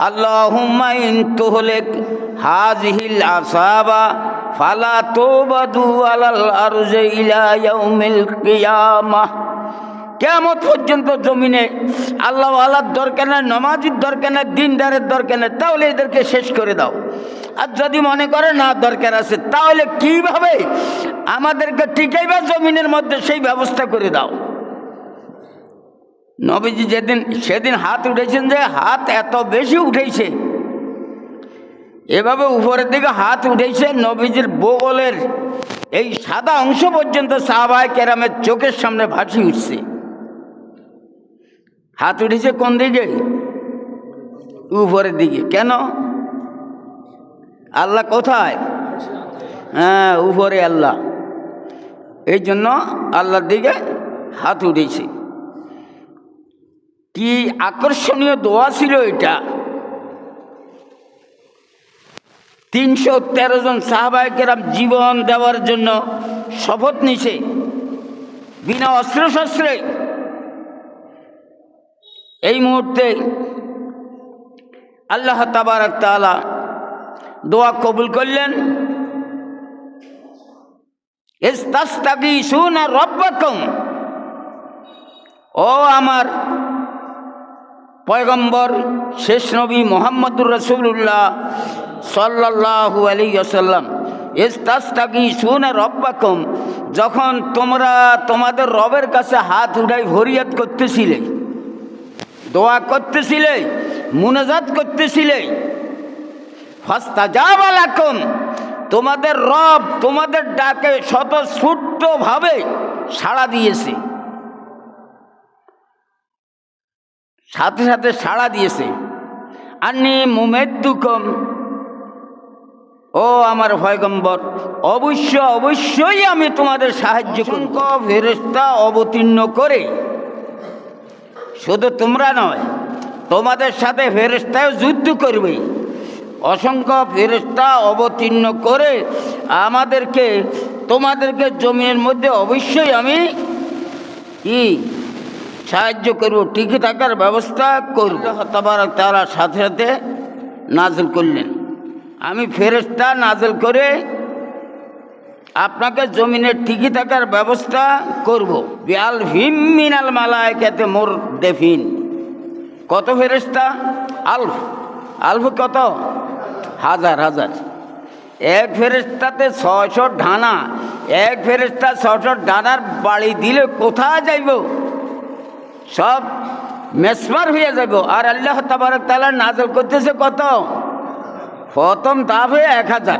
اللهم إن تهلك هذه العصابة فلا توبدوا على الأرض إلى يوم القيامة কেমন পর্যন্ত জমিনে আল্লাহ আল্লাহর দরকার নাই নমাজির দরকার নাই দিনদারের দরকার নাই তাহলে এদেরকে শেষ করে দাও আর যদি মনে করে না দরকার আছে তাহলে কিভাবে আমাদেরকে টিকাইবা জমিনের মধ্যে সেই ব্যবস্থা করে দাও নবীজি যেদিন, সেদিন হাত উঠেছেন যে হাত এত বেশি উঠেছে। এভাবে উপরের দিকে হাত উঠেছে নবীজির বগলের এই সাদা অংশ পর্যন্ত সাহাবায় কেরামের চোখের সামনে ভাসি উঠছে। হাত উঠেছে কোন দিকে? উপরের দিকে। কেন? আল্লাহ কোথায়? হ্যাঁ উপরে আল্লাহ। এই জন্য আল্লাহর দিকে হাত উঠেছে। কি আকর্ষণীয় দোয়া ছিল এটা? তিনশো তেরো জন সাহাবাহিকেরাম জীবন দেওয়ার জন্য শপথ নিছে। বিনা অস্ত্র শস্ত্রে এই মুহূর্তে আল্লাহ তাবারক তাআলা দোয়া কবুল করলেন। ও আমার পয়গম্বর শেষ নবী মোহাম্মদুর রসুল্লাহ সাল্লাহু আলী আসাল্লাম ইস্তাস্তাকি শুনে রব্বাকম? যখন তোমরা তোমাদের রবের কাছে হাত উঠাই ভরিয়াত করতেছিলে, দোয়া করতেছিলে, মুনাজাত করতেছিলে যাবালাকম তোমাদের রব তোমাদের ডাকে স্বতঃস্ফূর্তভাবে সাড়া দিয়েছে। সাথে সাথে সাড়া দিয়েছে। আন্নি মুমেদ্দুকম। ও আমার ভয়গম্বর অবশ্য অবশ্যই আমি তোমাদের সাহায্য করব ফেরেস্তা অবতীর্ণ করে। শুধু তোমরা নয়, তোমাদের সাথে ফেরেস্তায় যুদ্ধ করবে। অসংখ্য ফেরেস্তা অবতীর্ণ করে আমাদেরকে, তোমাদেরকে জমিনের মধ্যে অবশ্যই আমি কি সাহায্য করব, টিকে থাকার ব্যবস্থা করব। হতাবার তারা সাথে সাথে নাজল করলেন। আমি ফেরেস্তা নাজল করে আপনাকে জমিনে টিকে থাকার ব্যবস্থা করব। বিয়াল ভীম মিনাল মালায় কেতে মোর দেফিন কত ফেরেস্তা আলফ। আলফ কত? হাজার হাজার। এক ফেরেস্তাতে ছশো ঢানা এক ফেরেস্তা ছশো ডানার বাড়ি দিলে কোথায় যাইব? সব মেসমার হয়ে যাব আর আল্লাহ তাবারক তালা নাজল করতেছে কত? প্রথম তাফে এক হাজার।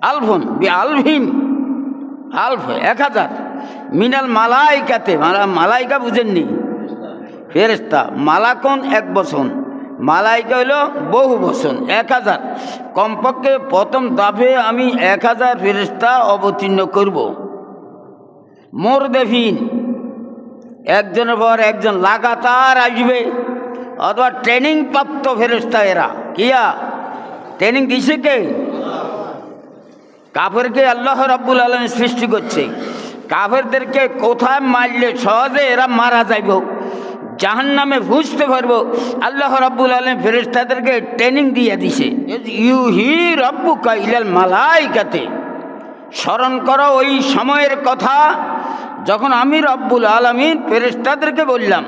আলফুন, বি আলভিম আলফ, এক হাজার। মিনাল মালাইকাতে, মালা, মালাইকা বুঝেননি? ফেরেস্তা মালাকন এক বসন মালাইকা হইল বহু বসন এক হাজার। কমপক্ষে প্রথম দাফে আমি এক হাজার ফেরেস্তা অবতীর্ণ করব। মোর দেফিন একজনের পর একজন লাগাতার আসবে। অথবা ট্রেনিং প্রাপ্ত ফেরস্তা এরা। কিয়া ট্রেনিং দিছে কে? কাফেরকে আল্লাহ রাব্বুল আলম সৃষ্টি করছে। কাফেরদেরকে কোথায় মারলে সহজে এরা মারা যাইব। জাহান নামে বুঝতে পারব। আল্লাহ রাব্বুল আলম ফেরেস্তাদেরকে ট্রেনিং দিয়ে দিছে। ইউ হি রব্বু কাইলাল মালাইকাতে। স্মরণ করো ওই সময়ের কথা। যখন আমি রব্বুল আলমিন ফেরেস্তাদেরকে বললাম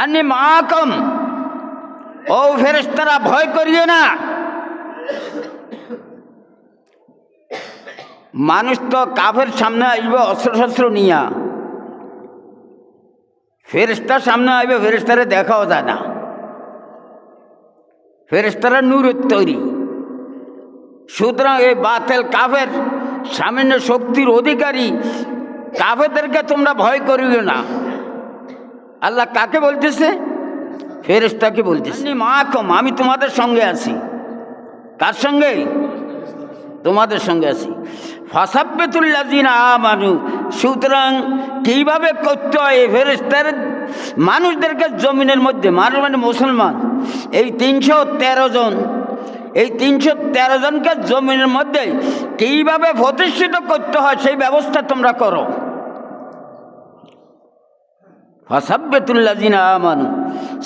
আনি মাকম ও ফেরেস্তারা ভয় করিও না। মানুষ তো কাফের সামনে আসবে অস্ত্র শস্ত্র নিয়া। ফেরেস্তার সামনে আসবে ফেরেস্তারে দেখাও যায় না। ফেরেস্তারা নূরের তৈরি। সুতরাং এই বাতেল কাফের সামান্য শক্তির অধিকারী, কাফেরদেরকে তোমরা ভয় করিও না। আল্লাহ কাকে বলতেছে? ফেরেস্তাকে বলতেছে। মা কম, আমি তোমাদের সঙ্গে আছি। কার সঙ্গে? তোমাদের সঙ্গে আছি। ফাসাব্বেতুল্লাজিনা মানু সুতরাং কীভাবে করতে হয় ফেরেস্তার মানুষদেরকে জমিনের মধ্যে, মানুষ মানে মুসলমান, এই তিনশো তেরো জন এই তিনশো তেরো জনকে জমিনের মধ্যে কীভাবে প্রতিষ্ঠিত করতে হয় সেই ব্যবস্থা তোমরা করো।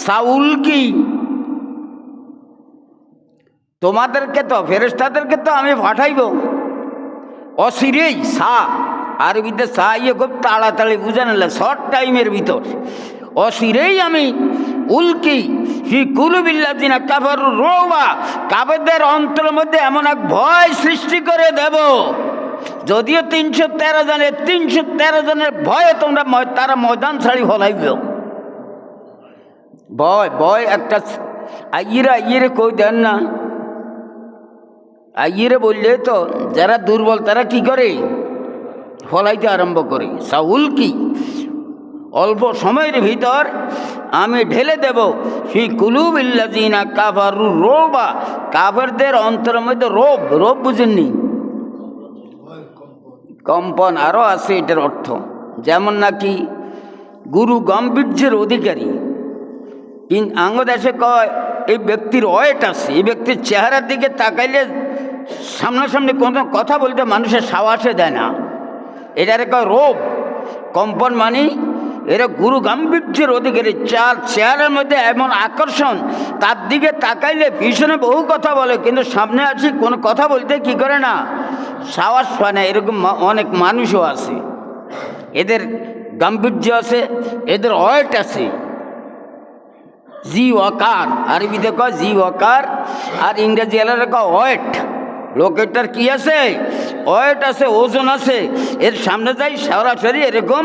সাউল কি? তোমাদেরকে তো ফেরেস্তাদেরকে তো আমি পাঠাইব। অসিরেই সা, আরবিতে সা ইয়ে খুব তাড়াতাড়ি বুঝে নিলে, শর্ট টাইমের ভিতর। অসিরেই আমি উল্কি হি কুলুবিল্লাদিনা কাবার রোবা কাবেদের অন্তরের মধ্যে এমন এক ভয় সৃষ্টি করে দেব। যদিও তিনশো তেরো জনের, তিনশো তেরো জনের ভয়ে তোমরা তারা ময়দান ছাড়ি হলাইব ভয় ভয় একটা আইয়েরা, আইয়েরে কই দেন না। আইয়েরে বললে তো, যারা দুর্বল তারা কি করে? ফলাইতে আরম্ভ করে। সাউল কি? অল্প সময়ের ভিতর আমি ঢেলে দেব। সেই কুলুব ইল্লাজিনা কাফারু রোবা। কাফেরদের অন্তরের মধ্যে রোব রোব বুঝেননি? কম্পন আরও আছে এটার অর্থ। যেমন নাকি গুরু গাম্ভীর্যের অধিকারী। আঙ্গদেশে কয়, এই ব্যক্তির ওয়েট আছে, এই ব্যক্তির চেহারার দিকে তাকাইলে সামনাসামনি কোনো কথা বলতে মানুষের সাবাসে দেয় না। এটারে কয় রোগ কম্পন মানে এরা গুরু গাম্ভীর্যের অধিকারী। চার চেয়ারের মধ্যে এমন আকর্ষণ, তার দিকে তাকাইলে পিছনে বহু কথা বলে, কিন্তু সামনে আছি কোনো কথা বলতে কি করে না। সাহস পায় না, এরকম অনেক মানুষও আছে। এদের গাম্ভীর্য আছে, এদের ওয়েট আছে। জি ওয়াকার, আরবিতে কয় জি ওয়াকার, আর ইংরেজি এলাকা কয় ওয়েট লোকেরটার কি আছে? ওয়েট আছে, ওজন আছে। এর সামনে যাই সরাসরি এরকম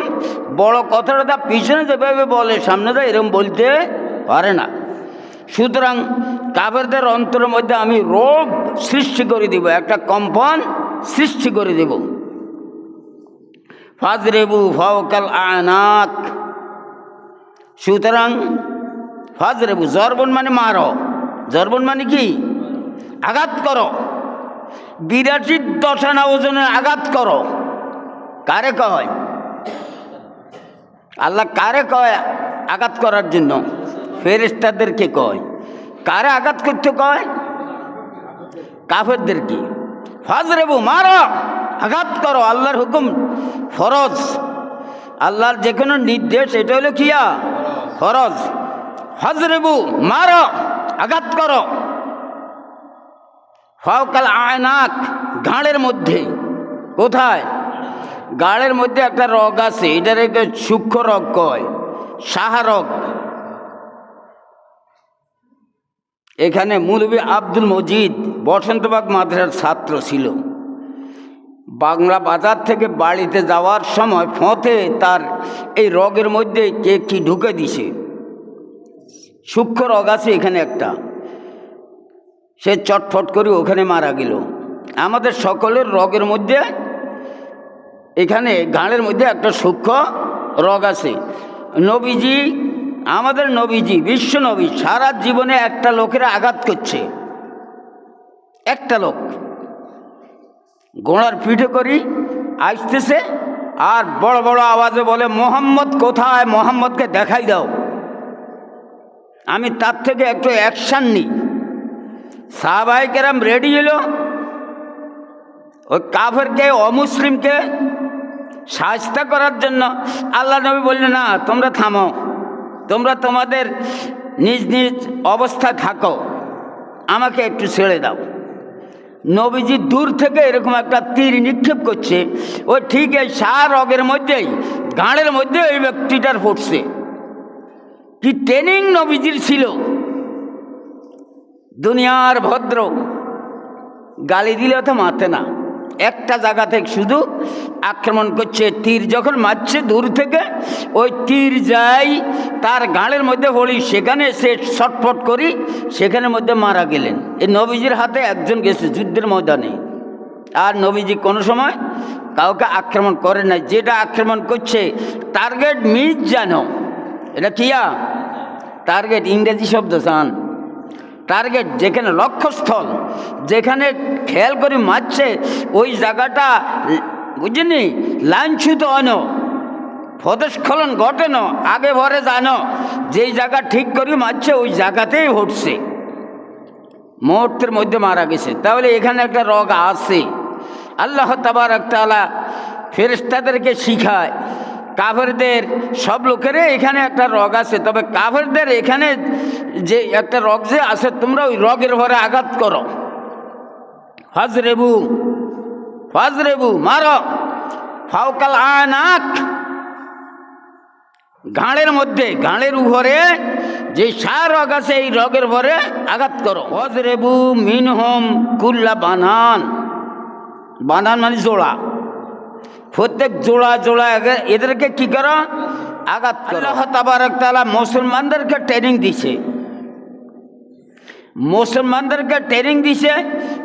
বড় কথাটা পিছনে যেভাবে বলে, সামনে যাই এরকম বলতে পারে না। সুতরাং কাবেরদের অন্তরের মধ্যে আমি রোগ সৃষ্টি করে দিব, একটা কম্পন সৃষ্টি করে দেব। ফাজরেবু ফাওকাল আনাক। সুতরাং ফাজরেবু, জর্বন মানে মারো। জর্বন মানে কি? আঘাত করো। বিরাটি দশানা ওজনে আঘাত করো। কারে কয়? আল্লাহ কারে কয় আঘাত করার জন্য? ফেরেস্তাদেরকে কয়? কারে আঘাত করতে কয়? কাফেরদেরকে ফাজরেবু মারো। আঘাত করো, আল্লাহর হুকুম। ফরজ। আল্লাহর যে কোনো নির্দেশ, এটা হলো কিয়া? ফরজ। হজরেবু মারো। আঘাত করো। ফাওকাল আয়নাক, গাঁড়ের মধ্যে। কোথায়? গাড়ের মধ্যে একটা রগ আছে, এটার একটা সূক্ষ্ম রগ কয়? সাহা রগ। এখানে মুলবি আব্দুল মজিদ, বসন্তবাগ মাদ্রাসার ছাত্র ছিল। বাংলা বাজার থেকে বাড়িতে যাওয়ার সময় ফতে তার এই রগের মধ্যে কে কি ঢুকে দিছে? সূক্ষ্ম রগ আছে এখানে একটা। সে চটফট করে ওখানে মারা গেল। আমাদের সকলের রগের মধ্যে, এখানে গাঁড়ের মধ্যে একটা সূক্ষ্ম রগ আছে। নবীজি, আমাদের নবীজি, বিশ্ব নবী, সারা জীবনে একটা লোকের আঘাত করছে। একটা লোক। গোড়ার পিঠে করি আসতেছে আর বড় বড় আওয়াজে বলে, মোহাম্মদ কোথায়? মোহাম্মদকে দেখাই দাও। আমি তার থেকে একটু অ্যাকশান নিই। সাহাবাই কেরাম রেডি এলো ওই কাফেরকে, অমুসলিমকে সাহস্তা করার জন্য আল্লাহ নবী বললেন, না, তোমরা থামো। তোমরা তোমাদের নিজ নিজ অবস্থায় থাকো। আমাকে একটু ছেড়ে দাও। নবীজি দূর থেকে এরকম একটা তীর নিক্ষেপ করছে। ও ঠিক এই সার রগের মধ্যেই, গাঁড়ের মধ্যে ওই ব্যক্তিটার পড়ছে কি ট্রেনিং নবীজির ছিল। দুনিয়ার ভদ্র। গালি দিলে তো মারতে না। একটা জায়গা থেকে শুধু আক্রমণ করছে, তীর যখন মারছে দূর থেকে, ওই তীর যাই, তার গাঁড়ের মধ্যে পড়ি সেখানে সে ছটফট করি, সেখানের মধ্যে মারা গেলেন। এই নবীজির হাতে একজন গেছে যুদ্ধের ময়দানে। আর নবীজি কোনো সময় কাউকে আক্রমণ করে না যেটা আক্রমণ করছে, টার্গেট মিস জানো এটা কিয়া? টার্গেট ইংরেজি শব্দ চান টার্গেট যেখানে লক্ষ্যস্থল, যেখানে খেয়াল করে মারছে, ওই জায়গাটা, বুঝিনি? লাঞ্ছিত অন ফদস্খলন ঘটে না আগে ভরে জানো। যেই জায়গা ঠিক করে মারছে, ওই জায়গাতেই ঘটছে মুহূর্তের মধ্যে মারা গেছে। তাহলে এখানে একটা রগ আছে। আল্লাহ তাবার তালা ফেরেস্তাদেরকে শিখায় কাফেরদের সব লোকেরই এখানে একটা রগ আছে। তবে কাফেরদের এখানে যে একটা রগ যে আছে, তোমরা ওই রগের ভরে আঘাত করো। হজরেবু হজরেবু মারো। ফাউকাল আনাক। ঘাড়ের মধ্যে, ঘাড়ের উপরে যে সার রগ আছে, এই রগের ভরে আঘাত করো। হজরেবু মিনহম কুল্লা বানান। বানান মানে জোড়া। প্রত্যেক জোড়া জোড়া এদেরকে কি করো? আঘাত আল্লাহ তাবারক তাআলা মুসলমানদেরকে ট্রেনিং দিছে। মুসলমানদেরকে ট্রেনিং দিছে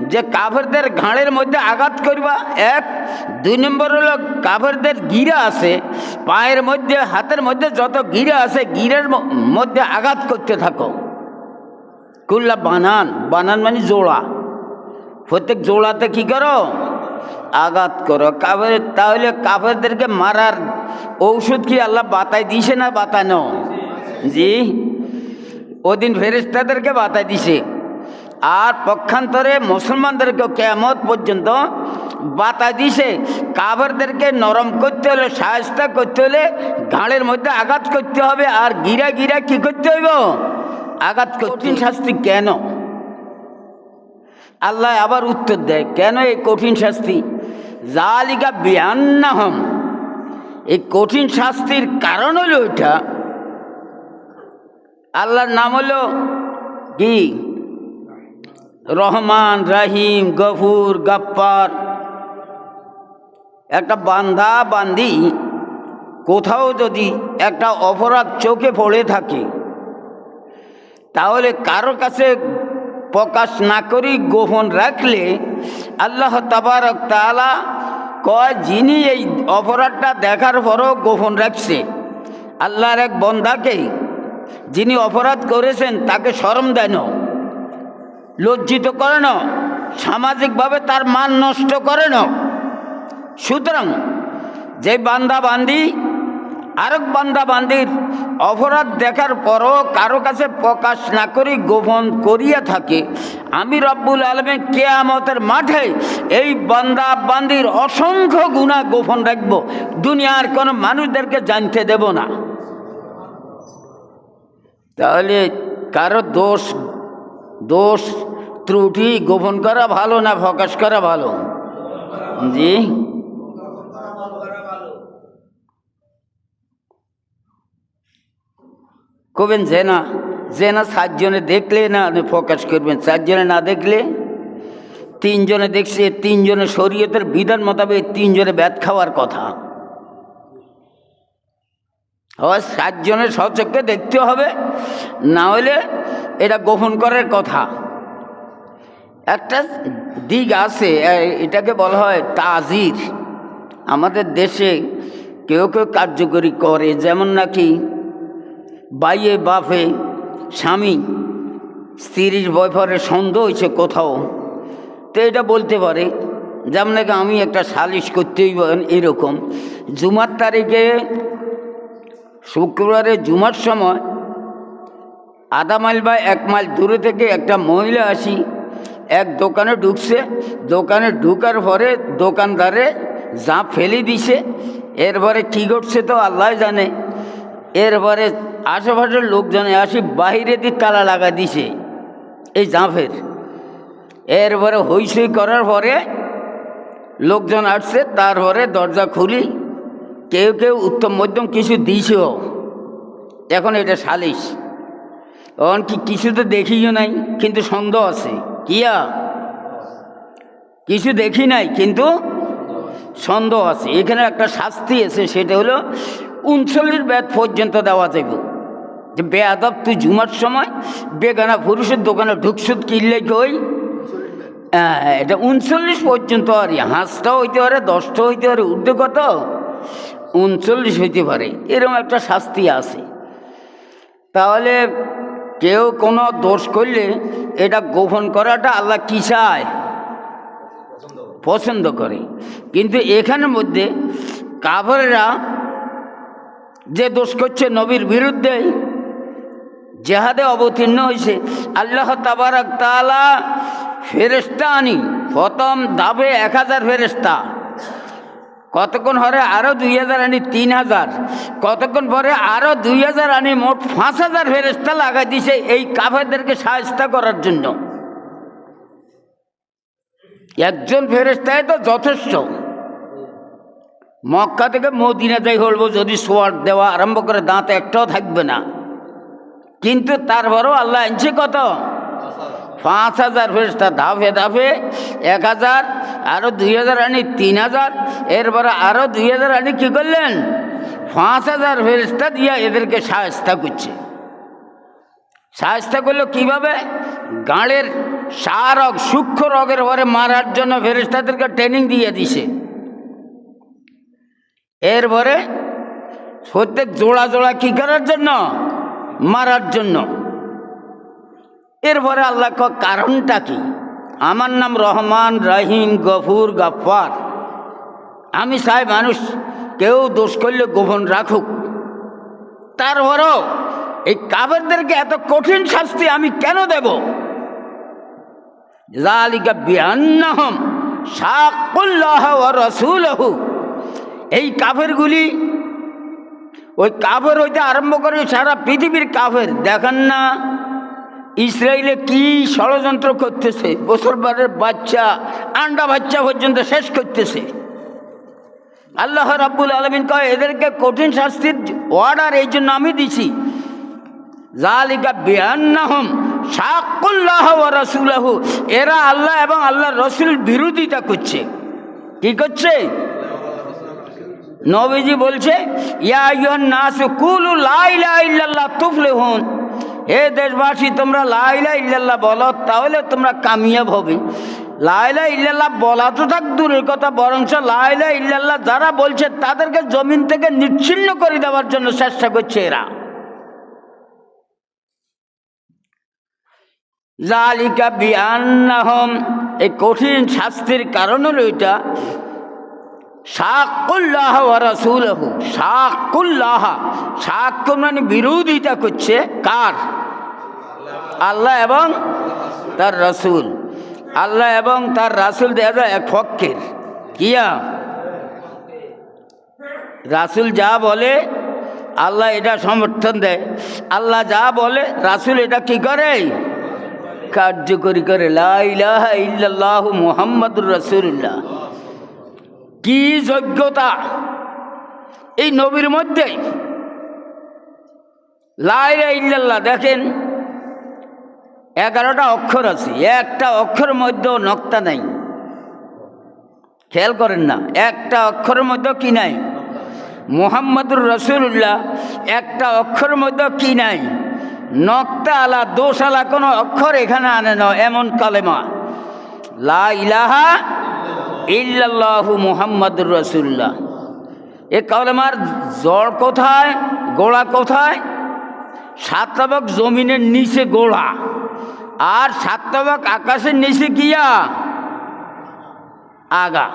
যে কাফেরদের ঘাড়ের মধ্যে আঘাত করবা। এক। দুই নম্বর হলো কাফেরদের গিরা আছে। পায়ের মধ্যে, হাতের মধ্যে যত গিরা আছে, গিরের মধ্যে আঘাত করতে থাকো। কুল্লা বানান। বানান মানে জোড়া। প্রত্যেক জোড়াতে কি করো? আঘাত করো। কাফের তাহলে কাফেরদেরকে মারার ঔষধ কি আল্লাহ বাতায় দিছে না বাতানো? জি। ওদিন ফেরেস্তাদেরকে বাতায় দিছে আর পক্ষান্তরে মুসলমানদেরকে কেমত পর্যন্ত বাতায় দিছে কাভারদেরকে নরম করতে হলে সাহস্তা করতে হলে, ঘাড়ের মধ্যে আঘাত করতে হবে। আর গিরা গিরা কি করতে হইব? আঘাত কঠিন শাস্তি কেন? আল্লাহ আবার উত্তর দেয়, কেন এই কঠিন শাস্তি? জালিকা বিয়ান্নাহম এই কঠিন শাস্তির কারণ হলো এটা। আল্লাহর নাম হলো কি? রহমান, রাহিম, গফুর গাপ্পার একটা বান্ধা বান্দি কোথাও যদি একটা অপরাধ চোখে পড়ে থাকে, তাহলে কারও কাছে প্রকাশ না করি, গোপন রাখলে আল্লাহ তাবারক তালা কয়, যিনি এই অপরাধটা দেখার পরও গোপন রাখছে। আল্লাহর এক বন্দাকে যিনি অপরাধ করেছেন, তাকে শরম দেন লজ্জিত করে না, সামাজিকভাবে তার মান নষ্ট করে না। সুতরাং যে বান্দা বান্দি আরেক বান্দা বান্দির, অপরাধ দেখার পরও কারও কাছে প্রকাশ না করি, গোপন করিয়া থাকে। আমি রব্বুল আলমে কেয়ামতের মাঠে এই বান্দা বান্দির অসংখ্য গুণা গোপন রাখব। দুনিয়ার কোনো মানুষদেরকে জানতে দেব না। তাহলে কারও দোষ দোষ ত্রুটি গোপন করা ভালো না প্রকাশ করা ভালো? জি। কবেন যে না যে না সাতজনে দেখলে না আপনি প্রকাশ করবেন? চারজনে না দেখলে? তিনজনে দেখছে তিনজনে শরীয়তের বিধান মোতাবেক তিনজনে ব্যাত খাওয়ার কথা। হয় সাতজনের সচক্ষে দেখতে হবে, না হলে এটা গোপন করার কথা। একটা দিক আছে এটাকে বলা হয় তাজির। আমাদের দেশে কেউ কেউ কার্যকরী করে, যেমন নাকি বাইয়ে বাপে স্বামী, স্ত্রীর বয়ফরে সন্দেহ হয়েছে কোথাও। তো এটা বলতে পারে যেমন আমি একটা সালিশ করতেই এরকম। জুমার তারিখে শুক্রবারে জুমার সময় আধা মাইল বা এক মাইল দূরে থেকে একটা মহিলা আসি, এক দোকানে ঢুকছে। দোকানে ঢুকার পরে দোকানদারে যা ফেলে দিছে। এরপরে কী ঘটছে তো আল্লাহ জানে। এরপরে আশেপাশের লোকজনে আসি বাহিরে দিয়ে তালা লাগা দিছে। এই জাফের। এরপরে হইসই করার পরে লোকজন আসছে, তারপরে দরজা খুলি। কেউ কেউ উত্তম মধ্যম কিছু দিছেও। এখন এটা সালিশ। এখন কি কিছু তো দেখিও নাই, কিন্তু সন্দেহ আছে। কিয়া? কিছু দেখি নাই, কিন্তু সন্দেহ আছে। এখানে একটা শাস্তি আছে, সেটা হলো উনচল্লিশ ব্যাত পর্যন্ত দেওয়া যাবে। যে বেয়াদব তুই জুমার সময় বেগানা পুরুষের দোকানে ঢুকসুদ কিনলে কই হ্যাঁ, এটা উনচল্লিশ পর্যন্ত আর হাঁসটাও হইতে পারে দশটা হইতে পারে উর্দু কত? উনচল্লিশ হইতে পারে এরকম একটা শাস্তি আছে। তাহলে কেউ কোনো দোষ করলে এটা গোপন করাটা আল্লাহ কি চায়? পছন্দ করে। কিন্তু এখানের মধ্যে কাভারেরা যে দোষ করছে নবীর বিরুদ্ধে জেহাদে অবতীর্ণ হয়েছে। আল্লাহ তাবারক তালা ফেরেস্তা আনি। প্রথম দাবে এক হাজার ফেরেস্তা কতক্ষণ হরে আরও দুই হাজার আনি, তিন হাজার। কতক্ষণ পরে আরও দুই হাজার আনি, মোট পাঁচ হাজার ফেরেস্তা লাগাই দিছে এই কাফেরদেরকে সাহায্য করার জন্য। একজন ফেরেস্তায় তো যথেষ্ট। মক্কা থেকে মদিনা যাই হলবো যদি সোয়ার দেওয়া আরম্ভ করে, দাঁত একটাও থাকবে না। কিন্তু তারপরেও আল্লাহ আনছে কত? পাঁচ হাজার ফেরস্তা ধাপে ধাপে এক হাজার আরও দুই হাজার আনি, তিন হাজার। এরপরে আরও দুই হাজার আনি, কী করলেন? পাঁচ হাজার ফেরস্তা দিয়ে এদেরকে সাহস্তা করছে। সাহস্তা করল কীভাবে? গাঁড়ের সারক সূক্ষ্ম রোগের পরে মারার জন্য ফেরেস্তাদেরকে ট্রেনিং দিয়ে দিছে। এরপরে প্রত্যেক জোড়া জোড়া কী করার জন্য? মারার জন্য। এরপরে আল্লাহ কারণটা কি? আমার নাম রহমান, রহিম, গফুর গফার আমি চাই মানুষ, কেউ দোষ করলে গোপন রাখুক। তারপরও এই কাবেরদেরকে এত কঠিন শাস্তি আমি কেন দেব? রসুলহু। এই কাফেরগুলি ওই কাফের হইতে আরম্ভ করে সারা পৃথিবীর কাফের। দেখেন না ইসরায়েলে কি ষড়যন্ত্র করতেছে মুসলমানের বাচ্চা, আন্ডা বাচ্চা পর্যন্ত শেষ করতেছে। আল্লাহ রাব্বুল আলমিন কয়, এদেরকে কঠিন শাস্তির অর্ডার এই জন্য আমি দিছি। জালিকা বিয়ান্নাহম শাকুল্লাহ ও রসুলাহু। এরা আল্লাহ এবং আল্লাহ রসুল বিরোধিতা করছে। কি করছে? নবীজি বলছে হে দেশবাসী, তোমরা লাইলা ইল্লাল্লাহ বলো, তাহলে তোমরা কামিয়াব হবে। লাইলা ইল্লাল্লাহ বলা তো থাক দূরের কথা বরঞ্চ লাইলা ইল্লাল্লাহ যারা বলছে, তাদেরকে জমিন থেকে নিচ্ছিন্ন করে দেওয়ার জন্য চেষ্টা করছে এরা। জালিকা বিআন্নাহম, এই কঠিন শাস্তির কারণ হলো এটা শাকুল্লাহ ও রসুলহু। শাকুল্লাহ। শাক মানে বিরোধিতা করছে কার? আল্লাহ এবং তার রসুল। আল্লাহ এবং তার রাসুল দেখা যায় এক পক্ষের। কিয়া? রাসুল যা বলে, আল্লাহ এটা সমর্থন দেয়। আল্লাহ যা বলে, রাসুল এটা কি করে? কার্যকরী করে। ইল্লাল্লাহু মুহাম্মাদুর রসুল্লাহ কি যোগ্যতা? এই নবীর মধ্যে লাইলা ইল্লাল্লাহ দেখেন, এগারোটা অক্ষর আছে, একটা অক্ষরের মধ্যেও নক্তা নাই। খেয়াল করেন না, একটা অক্ষরের মধ্যে কি নাই? মোহাম্মদুর রসুল্লাহ একটা অক্ষরের মধ্যে কি নাই? নক্তা আলা, দোষ আলা কোনো অক্ষর এখানে আনে না, এমন কালেমা। লা ইলাহা ইল্লাল্লাহু মুহাম্মাদুর রসুল্লাহ এ কালেমার জড় কোথায়, গোড়া কোথায়? সাতটাবক জমিনের নিচে গোড়া। আর সাতটাবক আকাশের নিচে গিয়া আগা।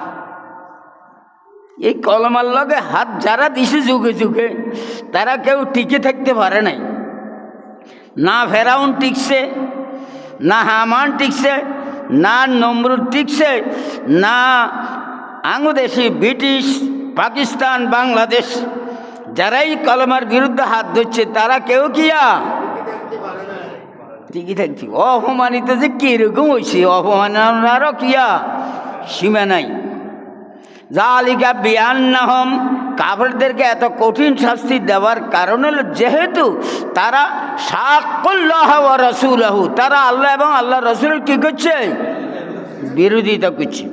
এই কলমার লগে হাত যারা দিছে যুগে যুগে, তারা কেউ টিকে থাকতে পারে নাই। না ফেরাউন টিকছে, না হামান টিকছে না নমরুদ টিকছে, না আঙ্গুদেশি ব্রিটিশ, পাকিস্তান, বাংলাদেশ। যারাই কলমার বিরুদ্ধে হাত ধরছে, তারা কেউ কিয়া? ঠিকই থাকছি। অপমানিত যে কীরকম হয়েছে অপমানারও কিয়া? সীমা নাই। জালিকা বিয়ান্নাহম কাফেরদেরকে এত কঠিন শাস্তি দেওয়ার কারণ হলো যেহেতু তারা শাকুল্লাহ রসুলাহু, তারা আল্লাহ এবং আল্লাহ রসুল কি করছে? বিরোধিতা করছে।